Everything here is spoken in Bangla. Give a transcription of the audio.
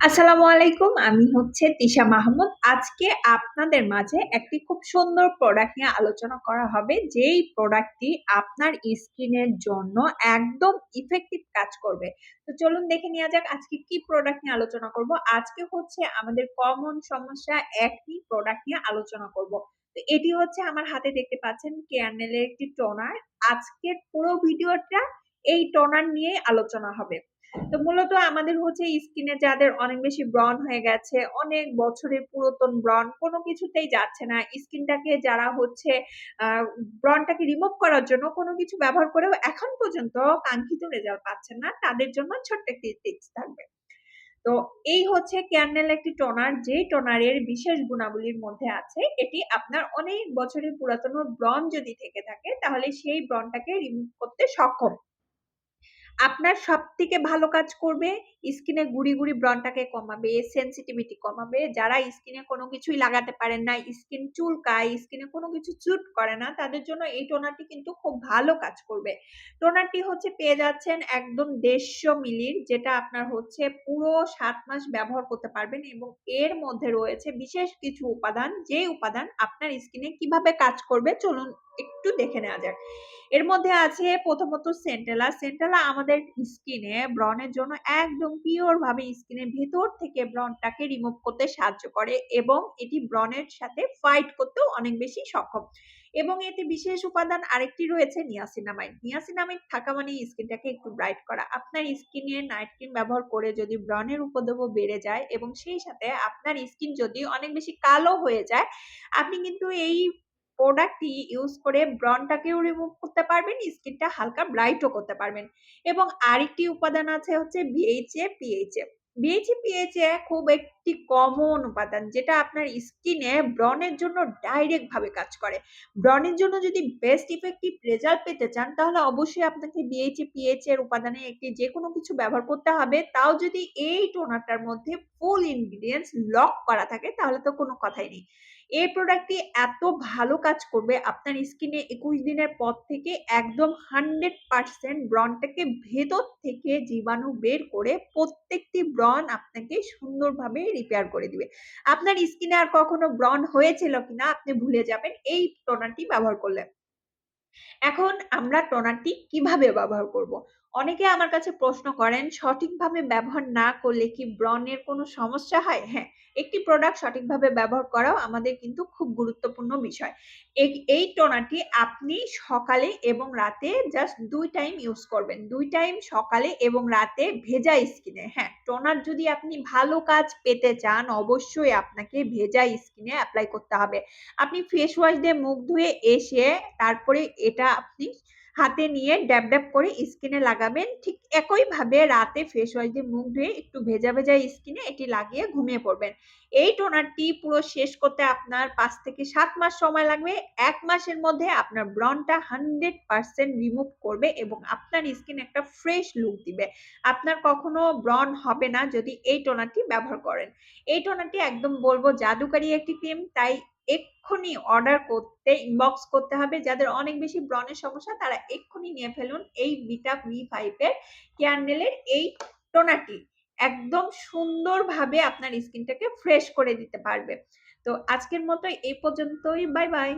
আসসালামু আলাইকুম, আমি হচ্ছে তিশা মাহমুদ। আজকে আপনাদের মাঝে একটি খুব সুন্দর প্রোডাক্ট নিয়ে আলোচনা করা হবে। যেই প্রোডাক্টটি আপনার স্কিনের জন্য একদম ইফেক্টিভ কাজ করবে। তো চলুন দেখে নেওয়া যাক আজকে কি প্রোডাক্ট নিয়ে আলোচনা করব। আজকে হচ্ছে আমাদের কমন সমস্যা একটি প্রোডাক্ট নিয়ে আলোচনা করব। তো এটি হচ্ছে আমার হাতে দেখতে পাচ্ছেন কেয়ারনেলের একটি টোনার আজকের পুরো ভিডিওটা এই টোনার নিয়ে আলোচনা হবে। তো মূলত আমাদের হচ্ছে স্কিনে যাদের অনেক বেশি ব্রন হয়ে গেছে, অনেক বছরের পুরাতন ব্রন কোনো কিছুতেই যাচ্ছে না। স্কিনটাকে যারা হচ্ছে ব্রনটাকে রিমুভ করার জন্য কোনো কিছু ব্যবহার করেও এখন পর্যন্ত কাঙ্ক্ষিত রেজাল্ট পাচ্ছেন না। তাদের জন্য ছোট্ট একটি টিপস থাকবে। তো এই হচ্ছে ক্যান্ডেল একটি টোনার যে টোনারের বিশেষ গুণাবলীর মধ্যে আছে, এটি আপনার অনেক বছরের পুরাতন ব্রন যদি থেকে থাকে, তাহলে সেই ব্রনটাকে রিমুভ করতে সক্ষম। আপনার সব থেকে ভালো কাজ করবে স্কিনে গুড়ি গুড়ি ব্রনটাকে কমাবে সেন্সিটিভিটি কমাবে। যারা স্কিনে কোনো কিছুই লাগাতে পারেন না স্কিন চুলকায় স্কিনে কোনো কিছু চুট করে না, তাদের জন্য এই টোনারটি কিন্তু খুব ভালো কাজ করবে। টোনারটি হচ্ছে পেয়ে যাচ্ছেন একদম দেড়শো মিলির, যেটা আপনার হচ্ছে পুরো সাত মাস ব্যবহার করতে পারবেন এবং এর মধ্যে রয়েছে বিশেষ কিছু উপাদান যে উপাদান আপনার স্কিনে কীভাবে কাজ করবে, চলুন একটু দেখে নেওয়া যাক। এর মধ্যে আছে প্রথমত সেন্টেলা সেন্টেলা আমাদের স্কিনে ব্রনের জন্য একদম পিওর ভাবে স্কিনের ভেতর থেকে ব্রনটাকে রিমুভ করতে সাহায্য করে এবং এটি ব্রনের সাথে ফাইট করতেও অনেক বেশি সক্ষম। এবং এতে বিশেষ উপাদান আরেকটি রয়েছে নিয়াসিনামাইড নিয়াসিনামাইড থাকা মানে স্কিনটাকে একটু ব্রাইট করা। আপনার স্কিনে নাইট ক্রিম ব্যবহার করে যদি ব্রনের উপদ্রব বেড়ে যায় এবং সেই সাথে আপনার স্কিন যদি অনেক বেশি কালো হয়ে যায়, আপনি কিন্তু এই প্রোডাক্টটি ইউজ করে ব্রনটাকেও রিমুভ করতে পারবেন স্কিনটা হালকা ব্রাইটও করতে পারবেন। এবং আরেকটি উপাদান আছে হচ্ছে বিএইচএ পিএইচএ বিএইচএ পিএইচএ খুব একটি কমন উপাদান যেটা আপনার স্কিনে ব্রনের জন্য ডাইরেক্ট ভাবে কাজ করে। ব্রনের জন্য যদি বেস্ট ইফেক্টিভ রেজাল্ট পেতে চান, তাহলে অবশ্যই আপনাকে বিএইচএ পিএইচ এর উপাদানে একটি যে কোনো কিছু ব্যবহার করতে হবে। তাও যদি এই টোনারটার মধ্যে ফুল ইনগ্রিডিয়েন্টস লক করা থাকে, তাহলে তো কোনো কথাই নেই। এই প্রোডাক্টটি এত ভালো কাজ করবে, আপনার স্কিনে একুশ দিনের পর থেকে একদম হান্ড্রেড পার্সেন্ট ব্রনটাকে ভেতর থেকে জীবাণু বের করে প্রত্যেকটি ব্রন আপনাকে সুন্দরভাবে রিপেয়ার করে দিবে। আপনার স্কিনে আর কখনো ব্রন হয়েছিল কিনা আপনি ভুলে যাবেন, এই টোনারটি ব্যবহার করলে। এখন আমরা টোনারটি কীভাবে ব্যবহার করব? অনেকে আমার কাছে প্রশ্ন করেন, সঠিকভাবে ব্যবহার না করলে কি ব্রণের কোনো সমস্যা হয়? হ্যাঁ একটি প্রোডাক্ট সঠিকভাবে ব্যবহার করাও আমাদের কিন্তু খুব গুরুত্বপূর্ণ বিষয়। এই টোনারটি আপনি সকালে এবং রাতে জাস্ট দুই টাইম ইউজ করবেন। দুই টাইম সকালে এবং রাতে ভেজা স্কিনে হ্যাঁ টোনার যদি আপনি ভালো কাজ পেতে চান, অবশ্যই আপনাকে ভেজা স্কিনে অ্যাপ্লাই করতে হবে। আপনি ফেস ওয়াশ দিয়ে মুখ ধুয়ে এসে তারপরে এটা আপনি হাতে নিয়ে ড্যাব ড্যাব করে স্কিনে লাগাবেন। ঠিক একইভাবে রাতে ফেস ওয়াশ দিয়ে মুখ ধুয়ে একটু ভেজা ভেজা স্কিনে এটি লাগিয়ে ঘুমিয়ে পড়বেন। এই টোনারটি পুরো শেষ করতে আপনার পাঁচ থেকে সাত মাস সময় লাগবে। এক মাসের মধ্যে আপনার ব্রনটা হান্ড্রেড পার্সেন্ট রিমুভ করবে এবং আপনার স্কিন একটা ফ্রেশ লুক দিবে। আপনার কখনো ব্রন হবে না যদি এই টোনারটি ব্যবহার করেন। এই টোনারটি একদম বলব জাদুকারী একটি ক্রিম তাই এক্ষুনি অর্ডার করতে ইনবক্স করতে হবে। যাদের অনেক বেশি ব্রণের সমস্যা, তারা এক্ষুনি নিয়ে ফেলুন এই বিটা ভি ফাইভের ক্যান্ডেলের এই টোনাটি। একদম সুন্দরভাবে আপনার স্কিনটাকে ফ্রেশ করে দিতে পারবে। তো আজকের মতো এই পর্যন্তই। Bye bye